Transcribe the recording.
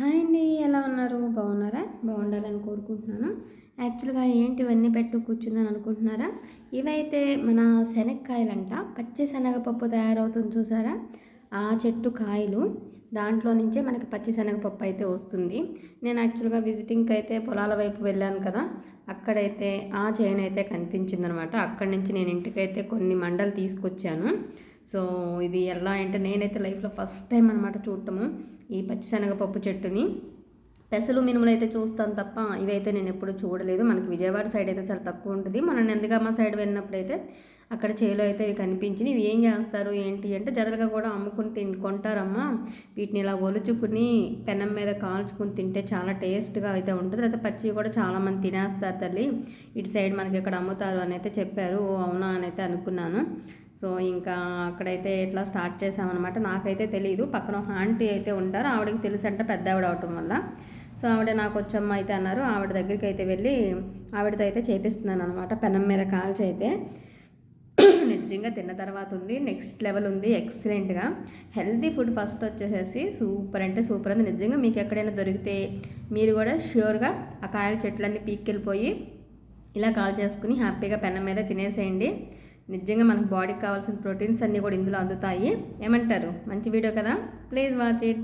Hi అండి ఎలా ఉన్నారు? బాగున్నారా? బాగుండాలని కోరుకుంటున్నాను. యాక్చువల్గా ఏంటి ఇవన్నీ పెట్టు కూర్చుందని అనుకుంటున్నారా? ఇవైతే మన శనగకాయలంట పచ్చి శనగపప్పు తయారవుతుంది చూసారా? ఆ చెట్టు కాయలు దాంట్లో నుంచే మనకి పచ్చి శనగపప్పు అయితే వస్తుంది. నేను యాక్చువల్గా విజిటింగ్కి అయితే పొలాల వైపు వెళ్ళాను కదా అక్కడైతే ఆ చేను అయితే కనిపించిందనమాట. అక్కడి నుంచి నేను ఇంటికైతే కొన్ని మండలు తీసుకొచ్చాను. సో ఇది ఎలా అంటే నేనైతే లైఫ్లో ఫస్ట్ టైం అనమాట చూడటము. ఈ పచ్చిశనగపప్పు చెట్టుని. పెసలు మినుములు అయితే చూస్తాను తప్ప ఇవైతే నేను ఎప్పుడు చూడలేదు. మనకి విజయవాడ సైడ్ అయితే చాలా తక్కువ ఉంటుంది. మనం నందిగామ సైడ్ వెళ్ళినప్పుడైతే అక్కడ చేలో అయితే ఇవి కనిపించినవి ఇవి ఏం చేస్తారు? ఏంటి? అంటే జనరల్గా కూడా అమ్ముకుని తిని కొంటారమ్మా. వీటిని ఇలా ఒలుచుకుని పెనం మీద కాల్చుకుని తింటే చాలా టేస్ట్గా అయితే ఉంటుంది. అయితే పచ్చి కూడా చాలామంది తినేస్తారు తల్లి. ఇటు సైడ్ మనకి ఇక్కడ అమ్ముతారు అని అయితే చెప్పారు. ఓ అవునా అని అయితే అనుకున్నాను. సో ఇంకా అక్కడైతే ఇట్లా స్టార్ట్ చేసామన్నమాట నాకైతే తెలియదు పక్కన ఒక ఆంటీ అయితే ఉంటారు. ఆవిడకి తెలుసు అంటే పెద్ద ఆవిడ అవటం వల్ల. సో ఆవిడ నాకు వచ్చమ్మ అయితే అన్నారు. ఆవిడ దగ్గరికి అయితే వెళ్ళి ఆవిడతో అయితే చేపిస్తున్నాను అనమాట పెనం మీద కాల్చి అయితే నిజంగా తిన్న తర్వాత ఉంది. నెక్స్ట్ లెవెల్ ఉంది. ఎక్సలెంట్గా హెల్తీ ఫుడ్ ఫస్ట్ వచ్చేసేసి సూపర్ అంటే సూపర్ ఉంది. నిజంగా మీకు ఎక్కడైనా దొరికితే మీరు కూడా ష్యూర్గా ఆ కాయల చెట్లన్నీ పీక్కెళ్ళిపోయి ఇలా కాల్ చేసుకుని హ్యాపీగా పెనం మీద తినేసేయండి. నిజంగా మనకు బాడీకి కావాల్సిన ప్రోటీన్స్ అన్నీ కూడా ఇందులో అందుతాయి. ఏమంటారు? మంచి వీడియో కదా? Please watch it